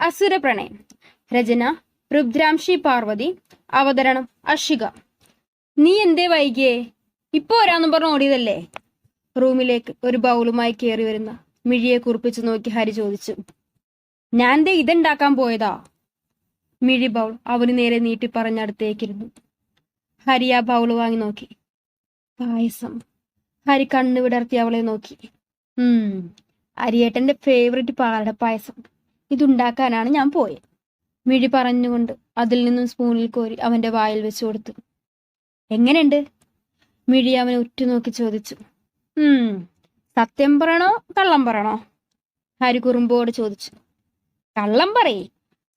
അസുര പ്രണയം രചന രുദ്രാംശി പാർവതി. അവതരണം അഷിക നീ എന്തേ വൈകിയേ? ഇപ്പൊ വരാന്ന് പറഞ്ഞ് ഓടിയതല്ലേ? റൂമിലേക്ക് ഒരു ബൗളുമായി കയറി വരുന്ന മിഴിയെ കുറിപ്പിച്ചു നോക്കി ഹരി ചോദിച്ചു. ഞാൻ ദേ ഇതുണ്ടാക്കാൻ പോയതാ. മിഴി ബൗൾ അവന് നേരെ നീട്ടി പറഞ്ഞടുത്തേക്കിരുന്നു. ഹരി ആ ബൗൾ വാങ്ങി നോക്കി. പായസം. ഹരി കണ്ണു വിടർത്തി അവളെ നോക്കി. ഉം അരിയേട്ടന്റെ ഫേവറേറ്റ് പാലട പായസം. ഇതുണ്ടാക്കാനാണ് ഞാൻ പോയത് മിഴി പറഞ്ഞുകൊണ്ട് അതിൽ നിന്നും സ്പൂണിൽ കോരി അവന്റെ വായിൽ വെച്ചു കൊടുത്തു. എങ്ങനെയുണ്ട്? മിഴി അവനെ ഉറ്റുനോക്കി ചോദിച്ചു. ഉം സത്യം പറയണോ കള്ളം പറയണോ? ഹരി കുറുമ്പോട് ചോദിച്ചു. കള്ളം പറയേ.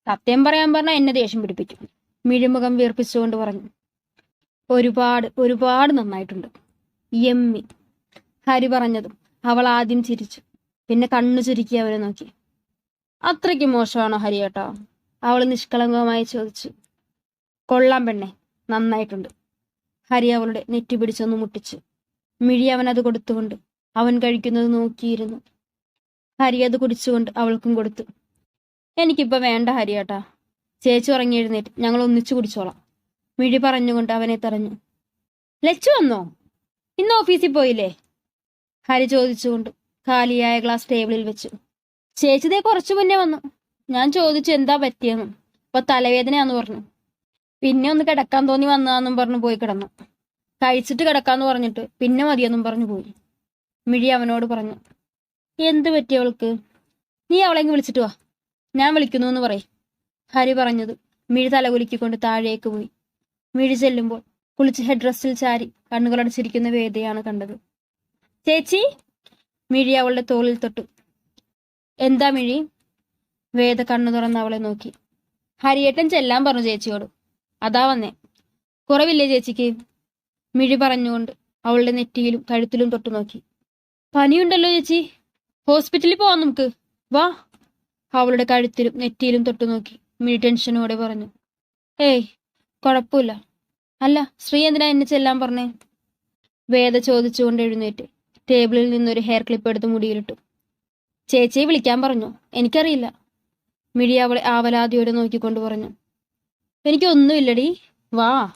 സത്യം പറയാൻ പറഞ്ഞാൽ എന്നെ ദേഷ്യം പിടിപ്പിക്കും. മിഴിമുഖം വീർപ്പിച്ചുകൊണ്ട് പറഞ്ഞു. ഒരുപാട് ഒരുപാട് നന്നായിട്ടുണ്ട്. എമ്മി. ഹരി പറഞ്ഞതും അവൾ ആദ്യം ചിരിച്ചു. പിന്നെ കണ്ണു ചുരുക്കി അവരെ നോക്കി. അത്രയ്ക്ക് മോശമാണോ ഹരിയേട്ടാ അവൾ നിഷ്കളങ്കമായി ചോദിച്ചു. കൊള്ളാം പെണ്ണെ നന്നായിട്ടുണ്ട്. ഹരി അവളുടെ നെറ്റി പിടിച്ചൊന്ന് മുട്ടിച്ചു. മിഴി അവൻ അത് കൊടുത്തുകൊണ്ട് അവൻ കഴിക്കുന്നത് നോക്കിയിരുന്നു. ഹരി അത് കുടിച്ചുകൊണ്ട് അവൾക്കും കൊടുത്തു. എനിക്കിപ്പോ വേണ്ട ഹരിയേട്ടാ ചേച്ചി ഉറങ്ങി എഴുന്നേറ്റ് ഞങ്ങൾ ഒന്നിച്ചു കുടിച്ചോളാം. മിഴി പറഞ്ഞുകൊണ്ട് അവനെ തറഞ്ഞു ലച്ചു വന്നോ? ഇന്ന് ഓഫീസിൽ പോയില്ലേ? ഹരി ചോദിച്ചുകൊണ്ട് കാലിയായ ഗ്ലാസ് ടേബിളിൽ വെച്ചു. ചേച്ചിതേ കുറച്ചു മുന്നേ വന്നു. ഞാൻ ചോദിച്ചു എന്താ പറ്റിയെന്നും? ഇപ്പൊ തലവേദനയാന്ന് പറഞ്ഞു. പിന്നെ ഒന്ന് കിടക്കാൻ തോന്നി വന്നതാന്നും പറഞ്ഞു പോയി കിടന്നു. കഴിച്ചിട്ട് കിടക്കാന്ന് പറഞ്ഞിട്ട് പിന്നെ മതിയെന്നും പറഞ്ഞു പോയി. മിഴി അവനോട് പറഞ്ഞു. എന്ത് പറ്റി അവൾക്ക്? നീ അവളെങ്ങ് വിളിച്ചിട്ട് വാ. ഞാൻ വിളിക്കുന്നു എന്ന് പറയും. ഹരി പറഞ്ഞത് മിഴി തലകുലുക്കിക്കൊണ്ട് താഴേക്ക് പോയി. മിഴി ചെല്ലുമ്പോൾ കുളിച്ച് ഹെഡ് ഡ്രസ്സിൽ ചാരി കണ്ണുകളടച്ചിരിക്കുന്ന വേദയാണ് കണ്ടത്. ചേച്ചി? മിഴി അവളുടെ തോളിൽ തൊട്ടു. എന്താ മിഴി? വേദ കണ്ണു തുറന്ന് അവളെ നോക്കി. ഹരിയേട്ടൻ ചെല്ലാൻ പറഞ്ഞു ചേച്ചിയോട്. അതാ വന്നേ. കുറവില്ലേ ചേച്ചിക്ക്? മിഴി പറഞ്ഞുകൊണ്ട് അവളുടെ നെറ്റിയിലും കഴുത്തിലും തൊട്ടു നോക്കി. പനിയുണ്ടല്ലോ ചേച്ചി. ഹോസ്പിറ്റലിൽ പോവാം നമുക്ക്. വാ. അവളുടെ കഴുത്തിലും നെറ്റിയിലും തൊട്ടു നോക്കി. മിഴി ടെൻഷനോടെ പറഞ്ഞു. ഏയ് കുഴപ്പമില്ല. അല്ല ശ്രീ എന്തിനാ എന്നെ ചെല്ലാൻ പറഞ്ഞേ? വേദ ചോദിച്ചുകൊണ്ട് എഴുന്നേറ്റ്. ടേബിളിൽ നിന്നൊരു ഹെയർ ക്ലിപ്പ് എടുത്ത് മുടിയിലിട്ടു. ചേച്ചിയെ വിളിക്കാൻ പറഞ്ഞു. എനിക്കറിയില്ല. മിഴി അവളെ ആവലാതിയോടെ നോക്കിക്കൊണ്ട് പറഞ്ഞു. എനിക്കൊന്നുമില്ലടി. വാ.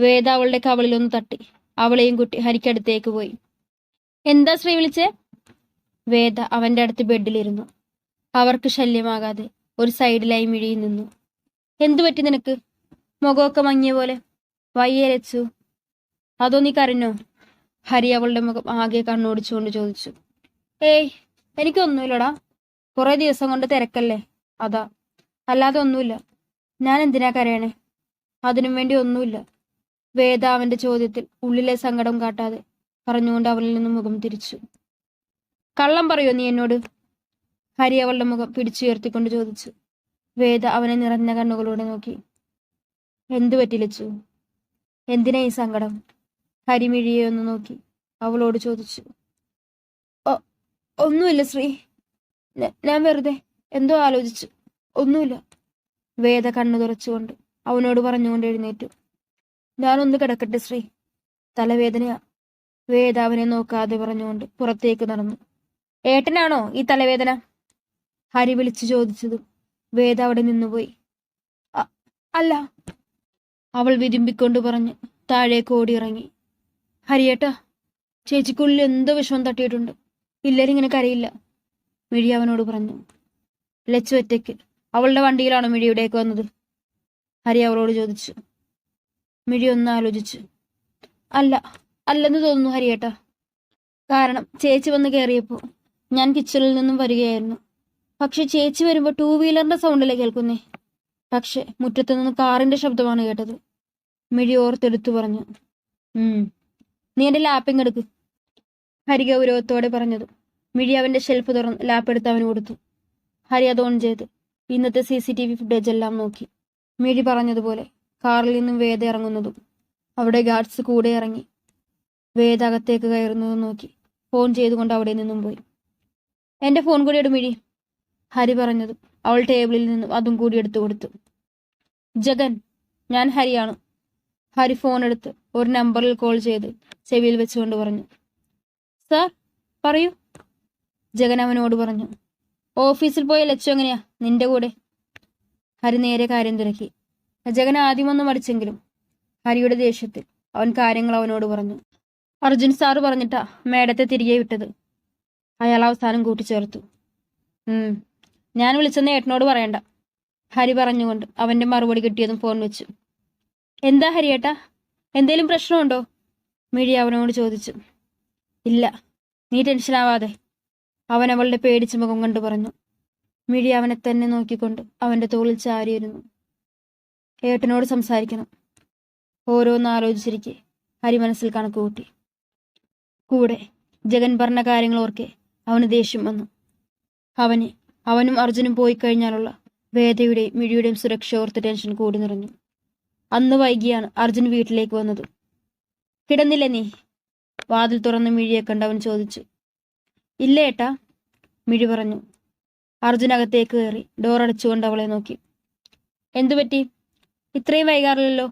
വേദ അവളുടെ കവളിലൊന്ന് തട്ടി. അവളെയും കുട്ടി ഹരിക്കടുത്തേക്ക് പോയി. എന്താ ശ്രീ വിളിച്ചേ? വേദ അവന്റെ അടുത്ത് ബെഡിലിരുന്നു. അവർക്ക് ശല്യമാകാതെ ഒരു സൈഡിലായി മിഴിയിൽ നിന്നു. എന്തു പറ്റി നിനക്ക്? മുഖമൊക്കെ മങ്ങിയ പോലെ. വയ്യരച്ചു അതോ നീ കരഞ്ഞോ? ഹരി അവളുടെ മുഖം ആകെ കണ്ണോടിച്ചുകൊണ്ട് ചോദിച്ചു. ഏയ് എനിക്കൊന്നുമില്ലടാ. കുറെ ദിവസം കൊണ്ട് തിരക്കല്ലേ. അതാ. അല്ലാതെ ഒന്നുമില്ല. ഞാൻ എന്തിനാ കരയണേ? അതിനും വേണ്ടി ഒന്നുമില്ല. വേദ അവന്റെ ചോദ്യത്തിൽ ഉള്ളിലെ സങ്കടം കാട്ടാതെ പറഞ്ഞുകൊണ്ട് അവളിൽ നിന്ന് മുഖം തിരിച്ചു. കള്ളം പറയോ നീ എന്നോട്? ഹരി അവളുടെ മുഖം പിടിച്ചുയർത്തിക്കൊണ്ട് ചോദിച്ചു. വേദ അവനെ നിറഞ്ഞ കണ്ണുകളോടെ നോക്കി. എന്തു പറ്റി ലച്ചു? എന്തിനാ ഈ സങ്കടം? ഹരിമിഴിയെ ഒന്ന് നോക്കി. അവളോട് ചോദിച്ചു. "ഒ- ഒന്നുമില്ല ശ്രീ. ഞാൻ വെറുതെ എന്തോ ആലോചിച്ചു. ഒന്നുമില്ല. വേദ കണ്ണു തുറച്ചുകൊണ്ട് അവനോട് പറഞ്ഞുകൊണ്ട് എഴുന്നേറ്റു. ഞാനൊന്ന് കിടക്കട്ടെ ശ്രീ. തലവേദനയാ. വേദ അവനെ നോക്കാതെ പറഞ്ഞുകൊണ്ട് പുറത്തേക്ക് നടന്നു. ഏട്ടനാണോ ഈ തലവേദന? ഹരി വിളിച്ചു ചോദിച്ചതും വേദ അവിടെ നിന്നുപോയി. "അ- അല്ല. അവൾ വിരുമ്പിക്കൊണ്ട് പറഞ്ഞ് താഴേക്ക് ഓടിയിറങ്ങി. ഹരിയേട്ടാ ചേച്ചിക്കുള്ളിൽ എന്തോ വിഷമം തട്ടിയിട്ടുണ്ട്. ഇല്ലെങ്കിൽ ഇങ്ങനെ കരയില്ല. മിഴി അവനോട് പറഞ്ഞു ലച്ചു ഒറ്റയ്ക്ക്. അവളുടെ വണ്ടിയിലാണോ മിഴി ഇവിടേക്ക് വന്നത്? ഹരി അവളോട് ചോദിച്ചു. മിഴി ഒന്ന് ആലോചിച്ചു. അല്ല അല്ലെന്ന് തോന്നുന്നു ഹരിയേട്ടാ. കാരണം ചേച്ചി വന്ന് കയറിയപ്പോൾ ഞാൻ കിച്ചണിൽ നിന്നും വരികയായിരുന്നു. പക്ഷെ ചേച്ചി വരുമ്പോൾ ടൂ വീലറിന്റെ സൗണ്ടല്ലേ കേൾക്കുന്നേ? പക്ഷെ മുറ്റത്ത് നിന്ന് കാറിന്റെ ശബ്ദമാണ് കേട്ടത്. മിഴി ഓർത്തെടുത്തു പറഞ്ഞു. നീ എന്റെ ലാപ്പിങ് എടുക്ക്. ഹരി ഗൗരവത്തോടെ പറഞ്ഞത് മിഴി അവന്റെ ഷെൽഫ് തുറന്ന് ലാപ്പ് എടുത്ത് അവന് കൊടുത്തു. ഹരി അത് ഓൺ ചെയ്ത്. ഇന്നത്തെ C C T V footage എല്ലാം നോക്കി. മിഴി പറഞ്ഞതുപോലെ കാറിൽ നിന്നും വേദ ഇറങ്ങുന്നതും അവിടെ ഗാർഡ്സ് കൂടെ ഇറങ്ങി. വേദ അകത്തേക്ക് കയറുന്നതും നോക്കി. ഫോൺ ചെയ്തുകൊണ്ട് അവിടെ നിന്നും പോയി. എന്റെ ഫോൺ കൂടി എടു മിഴി ഹരി പറഞ്ഞതും അവൾ ടേബിളിൽ നിന്നും അതും കൂടി എടുത്തു കൊടുത്തു. ജഗൻ ഞാൻ ഹരിയാണ് ഹരി ഫോൺ എടുത്ത് ഒരു നമ്പറിൽ കോൾ ചെയ്ത് ചെവിയിൽ വെച്ചുകൊണ്ട് പറഞ്ഞു. സാർ പറയൂ. ജഗൻ അവനോട് പറഞ്ഞു. ഓഫീസിൽ പോയ ലച്ചു എങ്ങനെയാ? നിന്റെ കൂടെ. ഹരി നേരെ കാര്യം തിരക്കി. ജഗൻ ആദ്യമൊന്നും മടിച്ചെങ്കിലും ഹരിയുടെ ദേഷ്യത്തിൽ അവൻ കാര്യങ്ങൾ അവനോട് പറഞ്ഞു. അർജുൻ സാറ് പറഞ്ഞിട്ടാ മേഡത്തെ തിരികെ വിട്ടത്. അയാൾ അവസാനം കൂട്ടിച്ചേർത്തു. ഞാൻ വിളിച്ചെന്ന് ഏട്ടനോട് പറയണ്ട. ഹരി പറഞ്ഞുകൊണ്ട് അവന്റെ മറുപടി കിട്ടിയതും ഫോൺ വെച്ചു. എന്താ ഹരിയേട്ടാ? എന്തേലും പ്രശ്നമുണ്ടോ? മീഡിയ അവനോട് ചോദിച്ചു. ഇല്ല നീ ടെൻഷനാവാതെ. അവൻ അവളുടെ പേടിച്ച മുഖം കണ്ടു പറഞ്ഞു. മിഴി അവനെ തന്നെ നോക്കിക്കൊണ്ട് അവന്റെ തോളിൽ ചാരിയിരുന്നു. ഏട്ടനോട് സംസാരിക്കണം. ഓരോന്ന് ആലോചിച്ചിരിക്കെ ഹരി മനസ്സിൽ കണക്ക് കൂട്ടി. കൂടെ ജഗൻ പറഞ്ഞ കാര്യങ്ങൾ ഓർക്കെ അവന് ദേഷ്യം വന്നു. അവന് അവനും അർജുനും പോയി കഴിഞ്ഞാലുള്ള വേദയുടെയും മിഴിയുടെയും സുരക്ഷ ഓർത്ത് ടെൻഷൻ കൂടി നിറഞ്ഞു. അന്ന് വൈകിയാണ് അർജുൻ വീട്ടിലേക്ക് വന്നത്. കിടന്നില്ല നീ? വാതിൽ തുറന്ന് മിഴിയെ കണ്ടവൻ ചോദിച്ചു ഇല്ല ഏട്ടാ മിഴി പറഞ്ഞു. അർജുനകത്തേക്ക് കയറി ഡോർ അടച്ചുകൊണ്ട് അവളെ നോക്കി. എന്തുപറ്റി ഇത്രയും വൈകാറില്ലല്ലോ?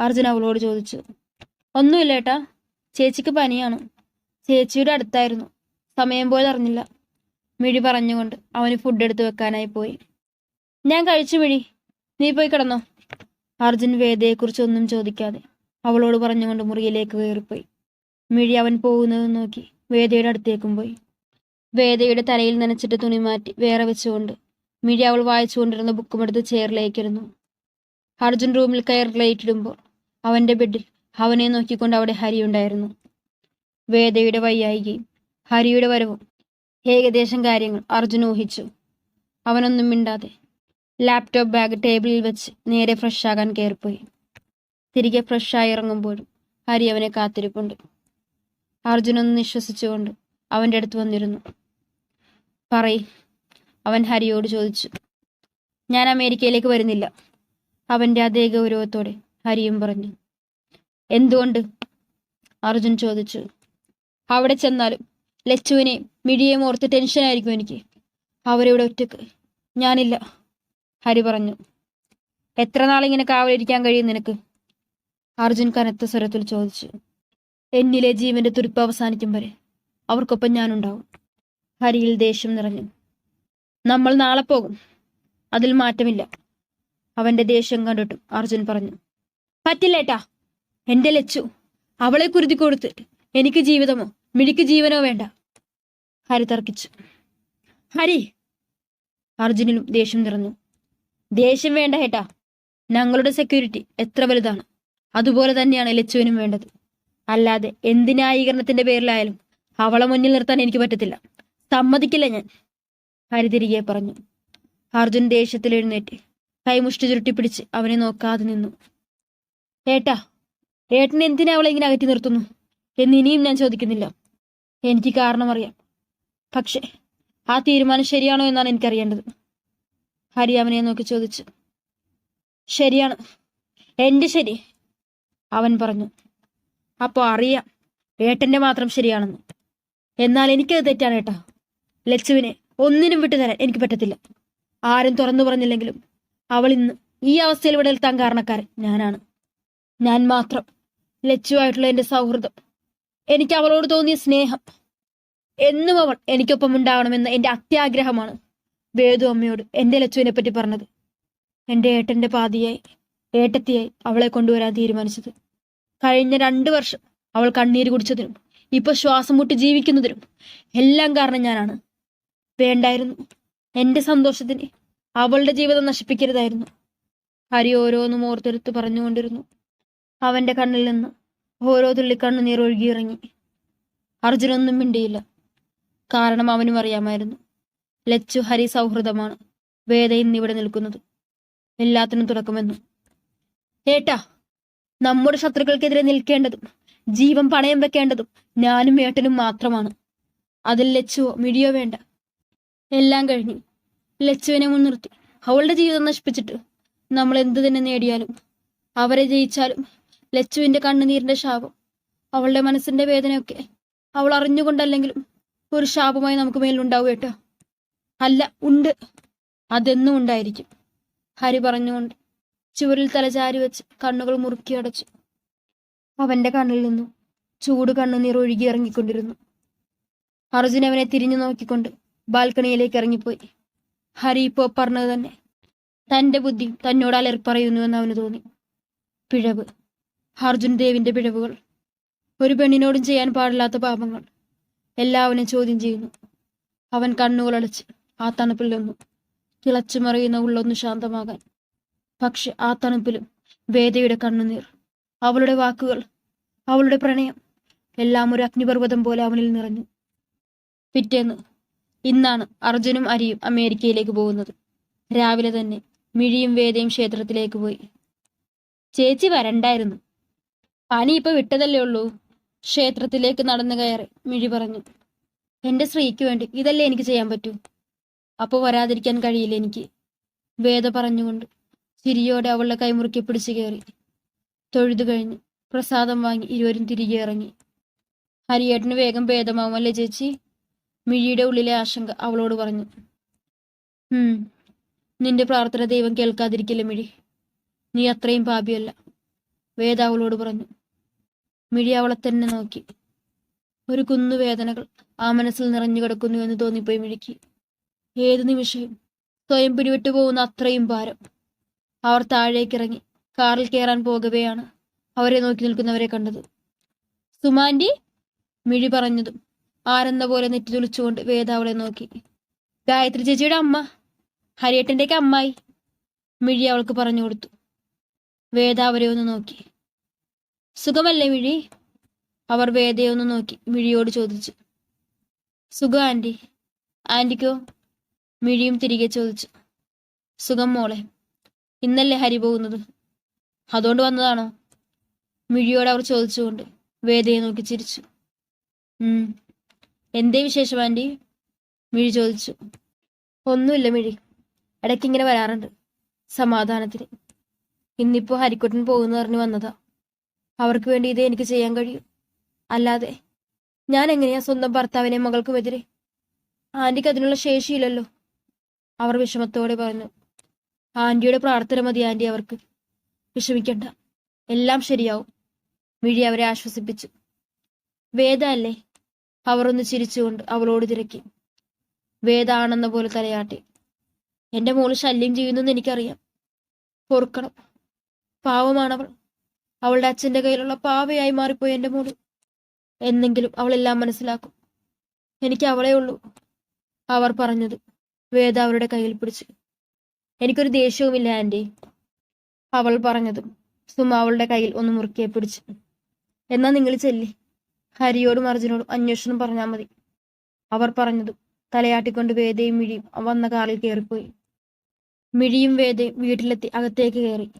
അർജുൻ അവളോട് ചോദിച്ചു. ഒന്നുമില്ല ഏട്ടാ ചേച്ചിക്ക് പനിയാണ്. ചേച്ചിയുടെ അടുത്തായിരുന്നു. സമയം പോലെ അറിഞ്ഞില്ല മിഴി പറഞ്ഞുകൊണ്ട് അവന് ഫുഡ് എടുത്ത് വെക്കാനായി പോയി. ഞാൻ കഴിച്ചു മിഴി. നീ പോയി കിടന്നോ. അർജുൻ വേദയെക്കുറിച്ച് ഒന്നും ചോദിക്കാതെ അവളോട് പറഞ്ഞുകൊണ്ട് മുറിയിലേക്ക് കയറിപ്പോയി. മിഴി അവൻ പോകുന്നത് നോക്കി വേദയുടെ അടുത്തേക്കും പോയി. വേദയുടെ തലയിൽ നനച്ചിട്ട് തുണി മാറ്റി വേറെ വെച്ചുകൊണ്ട് മിഴി അവൾ വായിച്ചുകൊണ്ടിരുന്ന ബുക്കുമെടുത്ത് ചെയറിലേക്കിരുന്നു. അർജുൻ റൂമിൽ കയറി ലൈറ്റിടുമ്പോൾ അവന്റെ ബെഡിൽ അവനെ നോക്കിക്കൊണ്ട് അവിടെ ഹരി ഉണ്ടായിരുന്നു. വേദയുടെ വയ്യായികയും ഹരിയുടെ വരവും ഏകദേശം കാര്യങ്ങൾ അർജുൻ ഊഹിച്ചു. അവനൊന്നും മിണ്ടാതെ ലാപ്ടോപ്പ് ബാഗ് ടേബിളിൽ വെച്ച് നേരെ ഫ്രഷ് ആകാൻ കയറിപ്പോയി. തിരികെ ഫ്രഷായി ഇറങ്ങുമ്പോഴും ഹരി അവനെ കാത്തിരിപ്പുണ്ട്. അർജുനൊന്ന് നിശ്വസിച്ചുകൊണ്ട് അവന്റെ അടുത്ത് വന്നിരുന്നു. പറയ് അവൻ ഹരിയോട് ചോദിച്ചു. ഞാൻ അമേരിക്കയിലേക്ക് വരുന്നില്ല. അവന്റെ അതേ ഗൗരവത്തോടെ ഹരിയും പറഞ്ഞു. എന്തുകൊണ്ട്? അർജുൻ ചോദിച്ചു. അവിടെ ചെന്നാലും ലച്ചുവിനെ മിഴിയെ ഓർത്ത് ടെൻഷനായിരിക്കും എനിക്ക്. അവരിവിടെ ഒറ്റയ്ക്ക്. ഞാനില്ല ഹരി പറഞ്ഞു. എത്ര നാളിങ്ങനെ കാവലിരിക്കാൻ കഴിയും നിനക്ക്? അർജുൻ കനത്ത സ്വരത്തിൽ ചോദിച്ചു. എന്നിലെ ജീവന്റെ തുരുപ്പ് അവസാനിക്കും വരെ അവർക്കൊപ്പം ഞാനുണ്ടാവും. ഹരിയിൽ ദേഷ്യം നിറഞ്ഞു. നമ്മൾ നാളെ പോകും. അതിൽ മാറ്റമില്ല. അവന്റെ ദേഷ്യം കണ്ടിട്ടും അർജുൻ പറഞ്ഞു. പറ്റില്ലേട്ടാ എന്റെ ലച്ചു അവളെ കുരുതി കൊടുത്തിട്ട് എനിക്ക് ജീവിതമോ മിഴിക്ക് ജീവനോ വേണ്ട. ഹരി തർക്കിച്ചു. ഹരി! അർജുനിലും ദേഷ്യം നിറഞ്ഞു. ദേഷ്യം വേണ്ട ഹേട്ടാ ഞങ്ങളുടെ സെക്യൂരിറ്റി എത്ര വലുതാണ്. അതുപോലെ തന്നെയാണ് ലച്ചുവിനും വേണ്ടത്. അല്ലാതെ എന്ത് ന്യായീകരണത്തിന്റെ പേരിലായാലും അവളെ മുന്നിൽ നിർത്താൻ എനിക്ക് പറ്റത്തില്ല. സമ്മതിക്കില്ല ഞാൻ. ഹരി തിരികെ പറഞ്ഞു. അർജുൻ ദേഷ്യത്തിൽ എഴുന്നേറ്റ് കൈമുഷ്ടി ചുരുട്ടിപ്പിടിച്ച് അവനെ നോക്കാതെ നിന്നു. ഏട്ടാ ഏട്ടൻ എന്തിനാ അവളെ ഇങ്ങനെ അകറ്റി നിർത്തുന്നു? എന്ന് ഇനിയും ഞാൻ ചോദിക്കുന്നില്ല. എനിക്ക് കാരണം അറിയാം പക്ഷേ ആ തീരുമാനം ശരിയാണോ എന്നാണ് എനിക്കറിയേണ്ടത്. ഹരി അവനെ നോക്കി ചോദിച്ചു. ശരിയാണ്. എന്റെ ശരി അവൻ പറഞ്ഞു. അപ്പോ അറിയാം. ഏട്ടന്റെ മാത്രം ശരിയാണെന്ന്. എന്നാൽ എനിക്കത് തെറ്റാണ് ഏട്ടാ. ലച്ചുവിനെ ഒന്നിനും വിട്ടു തരാൻ എനിക്ക് പറ്റത്തില്ല. ആരും തുറന്നു പറഞ്ഞില്ലെങ്കിലും അവൾ ഇന്ന് ഈ അവസ്ഥയിൽ ഇവിടെ എത്താൻ കാരണക്കാരൻ. ഞാനാണ്. ഞാൻ മാത്രം ലച്ചുവായിട്ടുള്ള എന്റെ സൗഹൃദം. എനിക്ക് അവളോട് തോന്നിയ സ്നേഹം. എന്നും അവൾ എനിക്കൊപ്പം ഉണ്ടാവണമെന്ന എന്റെ അത്യാഗ്രഹമാണ്. വേദു അമ്മയോട് എന്റെ ലച്ചുവിനെ പറ്റി പറഞ്ഞത്. എന്റെ ഏട്ടന്റെ പാതിയായി ഏട്ടത്തിയായി അവളെ കൊണ്ടുവരാൻ തീരുമാനിച്ചത്. കഴിഞ്ഞ രണ്ടു വർഷം അവൾ കണ്ണീര് കുടിച്ചതിനും ഇപ്പൊ ശ്വാസം മുട്ടി ജീവിക്കുന്നതിനും എല്ലാം കാരണം ഞാനാണ്. വേണ്ടായിരുന്നു. എന്റെ സന്തോഷത്തിന് അവളുടെ ജീവിതം നശിപ്പിക്കരുതായിരുന്നു. ഹരി ഓരോന്നും ഓർത്തെടുത്ത് പറഞ്ഞുകൊണ്ടിരുന്നു. അവന്റെ കണ്ണിൽ നിന്ന് ഓരോ തുള്ളി കണ്ണുനീർ ഒഴുകിയിറങ്ങി. അർജുനൊന്നും മിണ്ടിയില്ല. കാരണം അവനും അറിയാമായിരുന്നു. ലച്ചു ഹരി സൗഹൃദമാണ്. വേദ ഇന്നിവിടെ നിൽക്കുന്നത്. എല്ലാത്തിനും തുടക്കമെന്നു. ഏട്ടാ നമ്മുടെ ശത്രുക്കൾക്കെതിരെ നിൽക്കേണ്ടതും ജീവൻ പണയം വെക്കേണ്ടതും ഞാനും ഏട്ടനും മാത്രമാണ്. അതിൽ ലച്ചുവോ മിടിയോ വേണ്ട. എല്ലാം കഴിഞ്ഞു ലച്ചുവിനെ മുൻനിർത്തി. അവളുടെ ജീവിതം നശിപ്പിച്ചിട്ട് നമ്മൾ എന്തു തന്നെ നേടിയാലും അവരെ ജയിച്ചാലും ലച്ചുവിന്റെ കണ്ണുനീരിന്റെ ശാപം അവളുടെ മനസ്സിന്റെ വേദനയൊക്കെ അവൾ അറിഞ്ഞുകൊണ്ടല്ലെങ്കിലും ഒരു ശാപമായി നമുക്ക് മേലുണ്ടാവും കേട്ടോ അല്ല ഉണ്ട്. അതെന്നും ഉണ്ടായിരിക്കും. ഹരി പറഞ്ഞുകൊണ്ട് ചുവരിൽ തലചാരി വെച്ച് കണ്ണുകൾ മുറുക്കി അടച്ചു. അവന്റെ കണ്ണിൽ നിന്നും ചൂട് കണ്ണുനീർ ഒഴുകി ഇറങ്ങിക്കൊണ്ടിരുന്നു. അർജുൻ അവനെ തിരിഞ്ഞു നോക്കിക്കൊണ്ട് ബാൽക്കണിയിലേക്ക് ഇറങ്ങിപ്പോയി. ഹരി ഇപ്പോ പറഞ്ഞത് തന്നെ തന്റെ ബുദ്ധി തന്നോട് അലറിപ്പറയുന്നുവെന്ന് അവന് തോന്നി. പിഴവ്. അർജുൻ ദേവിന്റെ പിഴവുകൾ. ഒരു പെണ്ണിനോടും ചെയ്യാൻ പാടില്ലാത്ത പാപങ്ങൾ. എല്ലാവനും ചോദ്യം ചെയ്യുന്നു. അവൻ കണ്ണുകളടച്ച് ആ തണുപ്പിൽ നിന്നു തിളച്ചു മറിയുന്ന ഉള്ളൊന്ന് ശാന്തമാകാൻ. പക്ഷെ ആ തണുപ്പിലും വേദയുടെ കണ്ണുനീർ അവളുടെ വാക്കുകൾ അവളുടെ പ്രണയം എല്ലാം ഒരു അഗ്നിപർവതം പോലെ അവനിൽ നിറഞ്ഞു. പിറ്റേന്ന് ഇന്നാണ് അർജുനും അരിയും അമേരിക്കയിലേക്ക് പോകുന്നത്. രാവിലെ തന്നെ മിഴിയും വേദയും ക്ഷേത്രത്തിലേക്ക് പോയി. ചേച്ചി വരണ്ടായിരുന്നു. പനി ഇപ്പൊ വിട്ടതല്ലേ ഉള്ളൂ. ക്ഷേത്രത്തിലേക്ക് നടന്നു കയറി മിഴി പറഞ്ഞു എന്റെ സ്ത്രീക്ക് വേണ്ടി ഇതല്ലേ എനിക്ക് ചെയ്യാൻ പറ്റൂ? അപ്പൊ വരാതിരിക്കാൻ കഴിയില്ല എനിക്ക് വേദ പറഞ്ഞുകൊണ്ട്. ചിരിയോടെ അവളുടെ കൈമുറുക്കി പിടിച്ചു കയറി. തൊഴുതു കഴിഞ്ഞ്. പ്രസാദം വാങ്ങി ഇരുവരും തിരികെ ഇറങ്ങി. ഹരിയേട്ടന് വേഗം ഭേദമാവുമല്ലേ ചേച്ചി? മിഴിയുടെ ഉള്ളിലെ ആശങ്ക അവളോട് പറഞ്ഞു. ഉം നിന്റെ പ്രാർത്ഥന ദൈവം കേൾക്കാതിരിക്കില്ല മിഴി. നീ അത്രയും പാപിയല്ല. വേദ അവളോട് പറഞ്ഞു. മിഴി അവളെ തന്നെ നോക്കി. ഒരു കുന്നു വേദനകൾ ആ മനസ്സിൽ നിറഞ്ഞു കിടക്കുന്നു എന്ന് തോന്നിപ്പോയി മിഴിക്ക്. ഏത് നിമിഷവും സ്വയം പിടിവിട്ടു പോകുന്ന അത്രയും ഭാരം. അവർ താഴേക്കിറങ്ങി കാറിൽ കയറാൻ പോകവെയാണ് അവരെ നോക്കി നിൽക്കുന്നവരെ കണ്ടത്. സുമാൻഡി മിഴി പറഞ്ഞതും ആരെന്ന പോലെ നെറ്റി തുളിച്ചുകൊണ്ട് വേദ നോക്കി. ഗായത്രി ചേച്ചിയുടെ അമ്മ ഹരിയേട്ടന്റെയൊക്കെ അമ്മായി മിഴി അവൾക്ക് പറഞ്ഞു കൊടുത്തു. വേദ അവരെ ഒന്ന് നോക്കി. സുഖമല്ലേ മിഴി? അവർ വേദയെ ഒന്ന് നോക്കി മിഴിയോട് ചോദിച്ചു. സുഖം ആന്റി. ആന്റിക്കോ? മിഴിയും തിരികെ ചോദിച്ചു. സുഖം മോളെ. ഇന്നല്ലേ ഹരി പോകുന്നത്? അതുകൊണ്ട് വന്നതാണോ? മിഴിയോട് അവർ ചോദിച്ചുകൊണ്ട് വേദയെ നോക്കി ചിരിച്ചു. എന്തേ വിശേഷം ആന്റി മിഴി ചോദിച്ചു. ഒന്നുമില്ല മിഴി. ഇടയ്ക്ക് ഇങ്ങനെ വരാറുണ്ട് സമാധാനത്തിന്. ഇന്നിപ്പോ ഹരിക്കുട്ടൻ പോകുന്നു പറഞ്ഞു വന്നതാ. അവർക്ക് വേണ്ടി ഇതേ എനിക്ക് ചെയ്യാൻ കഴിയും. അല്ലാതെ ഞാൻ എങ്ങനെയാ സ്വന്തം ഭർത്താവിനെ മകൾക്കുമെതിരെ ആന്റിക്ക് അതിനുള്ള ശേഷിയില്ലല്ലോ. അവർ വിഷമത്തോടെ പറഞ്ഞു. ആന്റിയുടെ പ്രാർത്ഥന മതി ആന്റി അവർക്ക് വിഷമിക്കണ്ട. എല്ലാം ശരിയാവും. മിഴി അവരെ ആശ്വസിപ്പിച്ചു. വേദ അല്ലേ? അവർ ഒന്ന് ചിരിച്ചുകൊണ്ട് അവളോട് തിരക്കി. വേദ ആണെന്ന പോലെ തലയാട്ടി. എന്റെ മോൾ ശല്യം ചെയ്യുന്നെന്ന് എനിക്കറിയാം. പൊറുക്കണം. പാവമാണവൾ. അവളുടെ അച്ഛന്റെ കയ്യിലുള്ള പാവയായി മാറിപ്പോയി എന്റെ മോൾ. എന്നെങ്കിലും അവളെല്ലാം മനസ്സിലാക്കും. എനിക്ക് അവളെ ഉള്ളൂ. അവർ പറഞ്ഞത് വേദ അവരുടെ കയ്യിൽ പിടിച്ചു. എനിക്കൊരു ദേഷ്യവുമില്ല ആന്റി അവൾ പറഞ്ഞതും. സുമ അവളുടെ കയ്യിൽ ഒന്ന് മുറുക്കിയെ പിടിച്ചു. എന്നാ നിങ്ങൾ ചെല്ലി. ഹരിയോടും അർജുനോടും അന്വേഷണം പറഞ്ഞാൽ മതി. അവർ പറഞ്ഞതും തലയാട്ടിക്കൊണ്ട് വേദയും മിഴിയും വന്ന കാറിൽ കയറിപ്പോയി. മിഴിയും വേദയും വീട്ടിലെത്തി അകത്തേക്ക് കയറി.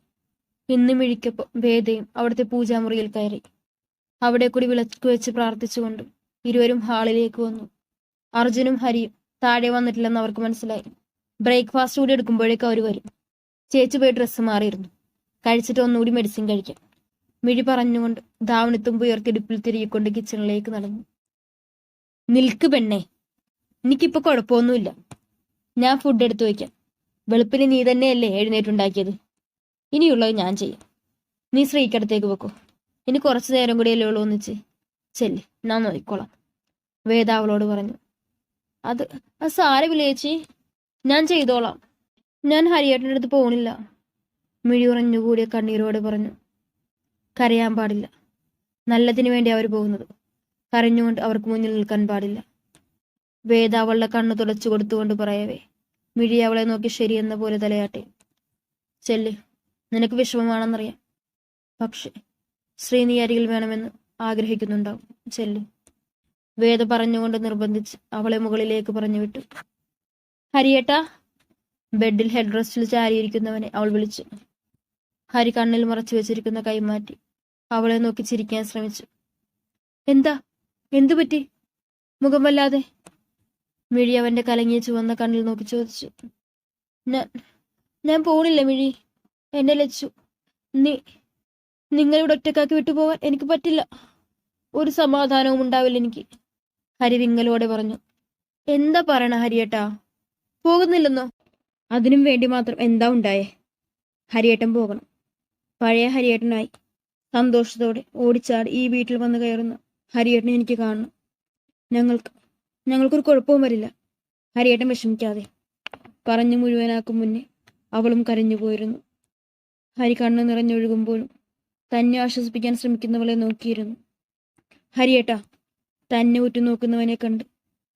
ഇന്ന് മിഴിക്കപ്പോൾ വേദയും അവിടുത്തെ പൂജാമുറിയിൽ കയറി. അവിടെ കൂടി വിളക്ക് വെച്ച് പ്രാർത്ഥിച്ചുകൊണ്ടും ഇരുവരും ഹാളിലേക്ക് വന്നു. അർജുനും ഹരിയും താഴെ വന്നിട്ടില്ലെന്ന് അവർക്ക് മനസ്സിലായി. ബ്രേക്ക്ഫാസ്റ്റ് കൂടി എടുക്കുമ്പോഴേക്കും അവർ വരും. ചേച്ചി പോയി ഡ്രസ്സ് മാറിയിരുന്നു. കഴിച്ചിട്ട് ഒന്നുകൂടി മെഡിസിൻ കഴിക്കാം. മിഴി പറഞ്ഞുകൊണ്ട് ധാവണിത്തുമ്പ് ഉയർത്തിടുപ്പിൽ തിരികൊണ്ട് കിച്ചണിലേക്ക് നടന്നു. നിൽക്ക് പെണ്ണേ. എനിക്കിപ്പോ കുഴപ്പമൊന്നുമില്ല. ഞാൻ ഫുഡ് എടുത്തു വയ്ക്കാം. വെളുപ്പിന് നീ തന്നെയല്ലേ എഴുന്നേറ്റുണ്ടാക്കിയത്? ഇനിയുള്ളത് ഞാൻ ചെയ്യാം. നീ ശ്രീക്കടത്തേക്ക് വെക്കോ ഇനി കുറച്ചു നേരം കൂടിയല്ലേ ഉള്ളൂ ഒന്നിച്ച്. ചെല്ല് ഞാൻ നോക്കിക്കോളാം. വേദ പറഞ്ഞു. അത് സാരമില്ല ചേച്ചി. ഞാൻ ചെയ്തോളാം. ഞാൻ ഹരിയേട്ടന്റെ അടുത്ത് പോണില്ല. മിഴി ഉറഞ്ഞുകൂടിയ കണ്ണീരോടെ പറഞ്ഞു. കരയാൻ പാടില്ല. നല്ലതിനു വേണ്ടി അവർ പോകുന്നത്. കരഞ്ഞുകൊണ്ട് അവർക്ക് മുന്നിൽ നിൽക്കാൻ പാടില്ല. വേദ അവളുടെ കണ്ണു തുടച്ചു കൊടുത്തുകൊണ്ട് പറയവേ മിഴി അവളെ നോക്കി ശരിയെന്ന പോലെ തലയാട്ടി. ചെല്ലി നിനക്ക് വിഷമമാണെന്നറിയാം. പക്ഷെ ശ്രീനി അരികിൽ വേണമെന്ന് ആഗ്രഹിക്കുന്നുണ്ടാവും. ചെല്ലി. വേദ പറഞ്ഞുകൊണ്ട് നിർബന്ധിച്ച് അവളെ മുകളിലേക്ക് പറഞ്ഞു വിട്ടു ഹരിയേട്ടാ ബെഡിൽ ഹെഡ് റെസ്റ്റിൽ ചാരിയിരിക്കുന്നവനെ അവൾ വിളിച്ചു. ഹരി കണ്ണിൽ മറച്ചു വെച്ചിരിക്കുന്ന കൈമാറ്റി അവളെ നോക്കി ചിരിക്കാൻ ശ്രമിച്ചു. എന്താ? എന്തു പറ്റി? മുഖം വല്ലാതെ. മിഴി അവന്റെ കലങ്ങിയ ചുവന്ന കണ്ണിൽ നോക്കി ചോദിച്ചു. ഞാൻ പോണില്ല മിഴി. എന്നെ ലച്ചു നീ നിങ്ങളിവിടെ ഒറ്റക്കാക്കി വിട്ടുപോകാൻ എനിക്ക് പറ്റില്ല. ഒരു സമാധാനവും ഉണ്ടാവില്ല എനിക്ക്. ഹരി വിങ്ങലോടെ പറഞ്ഞു. എന്താ പറയണ ഹരിയേട്ടാ? പോകുന്നില്ലെന്നോ? അതിനും വേണ്ടി മാത്രം എന്താ ഉണ്ടായേ? ഹരിയേട്ടൻ പോകണം. പഴയ ഹരിയേട്ടനായി. സന്തോഷത്തോടെ ഓടിച്ചാടി ഈ വീട്ടിൽ വന്ന് കയറുന്ന ഹരിയേട്ടനെ എനിക്ക് കാണണം. ഞങ്ങൾക്ക് ഞങ്ങൾക്കൊരു കുഴപ്പവും വരില്ല. ഹരിയേട്ടൻ വിഷമിക്കാതെ പറഞ്ഞു മുഴുവനാക്കും മുന്നേ അവളും കരഞ്ഞു പോയിരുന്നു. ഹരി കണ്ണ് നിറഞ്ഞൊഴുകുമ്പോഴും തന്നെ ആശ്വസിപ്പിക്കാൻ ശ്രമിക്കുന്നവളെ നോക്കിയിരുന്നു. ഹരിയേട്ടാ തന്നെ ഉറ്റുനോക്കുന്നവനെ കണ്ട്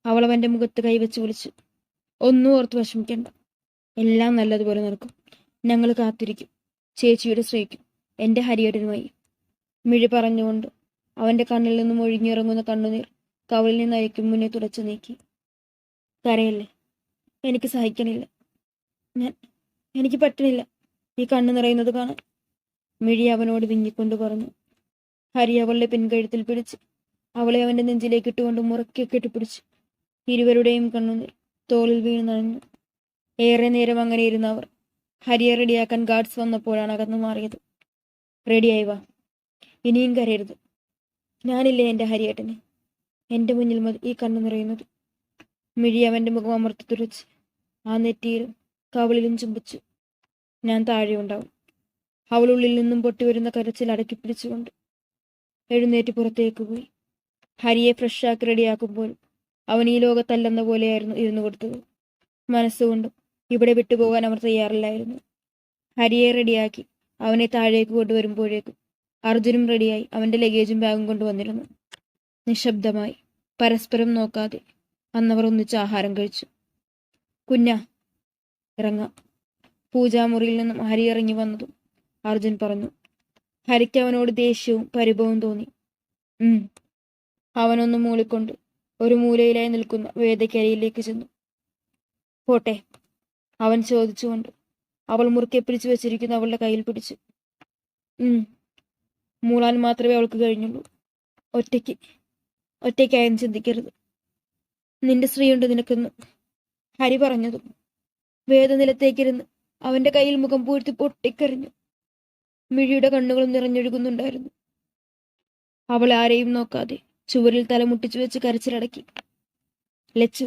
അവളവന്റെ മുഖത്ത് കൈവച്ച് വിളിച്ചു. ഒന്നും ഓർത്ത് വിഷമിക്കണ്ട. എല്ലാം നല്ലതുപോലെ നടക്കും. ഞങ്ങൾ കാത്തിരിക്കും. ചേച്ചിയുടെ ശ്രയിക്കും എന്റെ ഹരിയേട്ടനുമായി മിഴി പറഞ്ഞുകൊണ്ട് അവന്റെ കണ്ണിൽ നിന്നും ഒഴിഞ്ഞിറങ്ങുന്ന കണ്ണുനീർ കവളിൽ നിന്ന് അയക്കും മുന്നേ തുടച്ചു നീക്കി. കരയല്ലേ? എനിക്ക് സഹിക്കണില്ല. ഞാൻ എനിക്ക് പറ്റണില്ല ഈ കണ്ണു നിറയുന്നത് കാണാൻ. മിഴി അവനോട് വിങ്ങിക്കൊണ്ട് പറഞ്ഞു. ഹരി അവളുടെ പിൻകഴുത്തിൽ പിടിച്ച് അവളെ അവന്റെ നെഞ്ചിലേക്ക് ഇട്ടുകൊണ്ട് മുറക്കെ കെട്ടിപ്പിടിച്ചു ഇരുവരുടെയും കണ്ണുനീർ തോളിൽ വീണ് ഏറെ നേരം അങ്ങനെ ഇരുന്ന അവർ ഹരിയെ റെഡിയാക്കാൻ ഗാർഡ്സ് വന്നപ്പോഴാണ് അകന്നു മാറിയത്. റെഡിയായി വാ. ഇനിയും കരയരുത്. ഞാനില്ലേ എന്റെ ഹരിയേട്ടനെ? എന്റെ മുന്നിൽ ഈ കണ്ണു നിറയുന്നത്. മിഴി അവന്റെ മുഖം അമർത്തി തുറച്ച് ആ നെറ്റിയിൽ കവളിലും ചുംബിച്ചു. ഞാൻ താഴെ ഉണ്ടാവും. അവളുള്ളിൽ നിന്നും പൊട്ടിവരുന്ന കരച്ചിൽ അടക്കി പിടിച്ചുകൊണ്ട് എഴുന്നേറ്റ് പുറത്തേക്ക് പോയി. ഹരിയെ ഫ്രഷാക്കി റെഡിയാക്കുമ്പോൾ അവൻ ഈ ലോകത്തല്ലെന്ന പോലെയായിരുന്നു ഇരുന്നു കൊടുത്തത്. മനസ്സുകൊണ്ടും ഇവിടെ വിട്ടുപോകാൻ അവർ തയ്യാറില്ലായിരുന്നു. ഹരിയെ റെഡിയാക്കി അവനെ താഴേക്ക് കൊണ്ടുവരുമ്പോഴേക്കും അർജുനും റെഡിയായി അവന്റെ ലഗേജും ബാഗും കൊണ്ടുവന്നിരുന്നു. നിശബ്ദമായി പരസ്പരം നോക്കാതെ അന്നവർ ഒന്നിച്ച് ആഹാരം കഴിച്ചു. കുഞ്ഞ ഇറങ്ങാം. പൂജാമുറിയിൽ നിന്നും ഹരി ഇറങ്ങി വന്നതും അർജുൻ പറഞ്ഞു. ഹരിക്ക് അവനോട് ദേഷ്യവും പരിഭവവും തോന്നി. അവനൊന്ന് മൂളിക്കൊണ്ട് ഒരു മൂലയിലായി നിൽക്കുന്ന വേദക്കരയിലേക്ക് ചെന്നു. പോട്ടെ അവൻ ചോദിച്ചുകൊണ്ട് അവൾ മുറുക്കെ പിടിച്ചു വെച്ചിരിക്കുന്ന അവളുടെ കയ്യിൽ പിടിച്ചു. ഉം മൂളാൻ മാത്രമേ അവൾക്ക് കഴിഞ്ഞുള്ളൂ. ഒറ്റയ്ക്ക് ഒറ്റയ്ക്കായും ചിന്തിക്കരുത്. നിന്റെ സ്ത്രീയുണ്ട് നിനക്കെന്ന്. ഹരി പറഞ്ഞതും വേദനിലത്തേക്കിരുന്ന് അവന്റെ കയ്യിൽ മുഖം പൂഴ്ത്തി പൊട്ടിക്കരഞ്ഞു. മിഴിയുടെ കണ്ണുകളും നിറഞ്ഞൊഴുകുന്നുണ്ടായിരുന്നു. അവൾ ആരെയും നോക്കാതെ ചുവരിൽ തലമുട്ടിച്ചു വെച്ച് കരച്ചിലടക്കി. ലച്ചു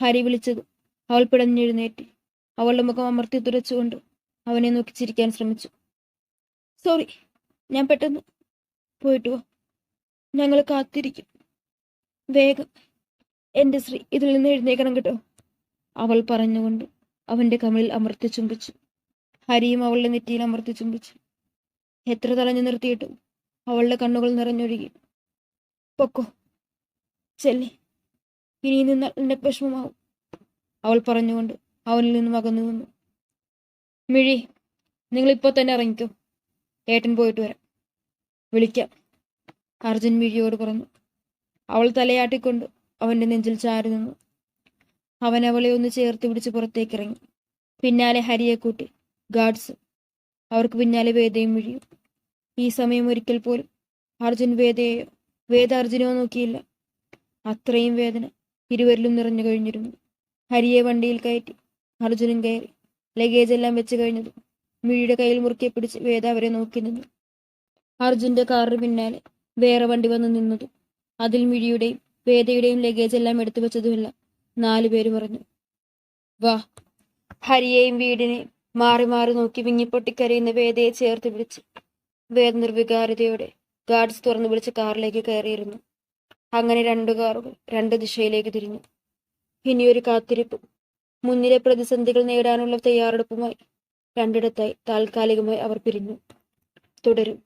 ഹരി വിളിച്ചത്. അവൾ പിടഞ്ഞെഴുന്നേറ്റ് അവളുടെ മുഖം അമർത്തി തുരച്ചുകൊണ്ട് അവനെ നോക്കി ചിരിക്കാൻ ശ്രമിച്ചു. സോറി ഞാൻ പെട്ടെന്ന് പോയിട്ട് ഞങ്ങൾ കാത്തിരിക്കും. വേഗം എന്റെ ശ്രീ ഇതിൽ നിന്ന് എഴുന്നേക്കണം കേട്ടോ അവൾ പറഞ്ഞുകൊണ്ട് അവന്റെ കമിളിൽ അമർത്തി ചുംബിച്ചു. ഹരിയും അവളുടെ നെറ്റിയിൽ അമർത്തി ചുംബിച്ചു. എത്ര തടഞ്ഞു നിർത്തിയിട്ടും അവളുടെ കണ്ണുകൾ നിറഞ്ഞൊഴുകി. പൊക്കോ. ചെല്ലി. ഇനി നിന്നാൽ എന്റെ വിഷമമാവും. അവൾ പറഞ്ഞുകൊണ്ട് അവനിൽ നിന്നും അകന്നു നിന്നു. മിഴി നിങ്ങൾ ഇപ്പോൾ തന്നെ ഇറങ്ങിക്കോ. ഏട്ടൻ പോയിട്ട് വരാം. വിളിക്കാം. അർജുൻ മിഴിയോട് പറഞ്ഞു. അവൾ തലയാട്ടിക്കൊണ്ട് അവന്റെ നെഞ്ചിൽ ചാരി നിന്നു. അവൻ അവളെ ഒന്ന് ചേർത്ത് പിടിച്ച് പുറത്തേക്ക് ഇറങ്ങി. പിന്നാലെ ഹരിയെ കൂട്ടി. ഗാർഡ്സ് അവർക്ക് പിന്നാലെ വേദയും മിഴിയും. ഈ സമയം ഒരിക്കൽ പോലും അർജുൻ വേദയെയോ വേദ അർജുനോ നോക്കിയില്ല. അത്രയും വേദന ഇരുവരിലും നിറഞ്ഞു കഴിഞ്ഞിരുന്നു. ഹരിയെ വണ്ടിയിൽ കയറ്റി അർജുനൻ കയറി ലഗേജ് എല്ലാം വെച്ച് കഴിഞ്ഞതും മിഴിയുടെ കയ്യിൽ മുറുക്കി പിടിച്ച് വേദ അവരെ നോക്കി നിന്നു. അർജുന്റെ കാറിന് പിന്നാലെ വേറെ വണ്ടി വന്ന് നിന്നതും അതിൽ മിഴിയുടെയും വേദയുടെയും ലഗേജ് എല്ലാം എടുത്തു വെച്ചതുമില്ല നാലു പേര് പറഞ്ഞു വാ. ഹരിയെയും വീടിനെയും മാറി മാറി നോക്കി വിങ്ങിപ്പൊട്ടിക്കരയുന്ന വേദയെ ചേർത്ത് പിടിച്ച് വേദ നിർവികാരതയോടെ ഗാർഡ്സ് തുറന്നു വിളിച്ച് കാറിലേക്ക് കയറിയിരുന്നു. അങ്ങനെ രണ്ട് കാറുകൾ രണ്ട് ദിശയിലേക്ക് തിരിഞ്ഞു. ഇനിയൊരു കാത്തിരിപ്പ്. മുന്നിലെ പ്രതിസന്ധികൾ നേടാനുള്ള തയ്യാറെടുപ്പുമായി രണ്ടിടത്തായി താൽക്കാലികമായി അവർ പിരിഞ്ഞു. തുടരും.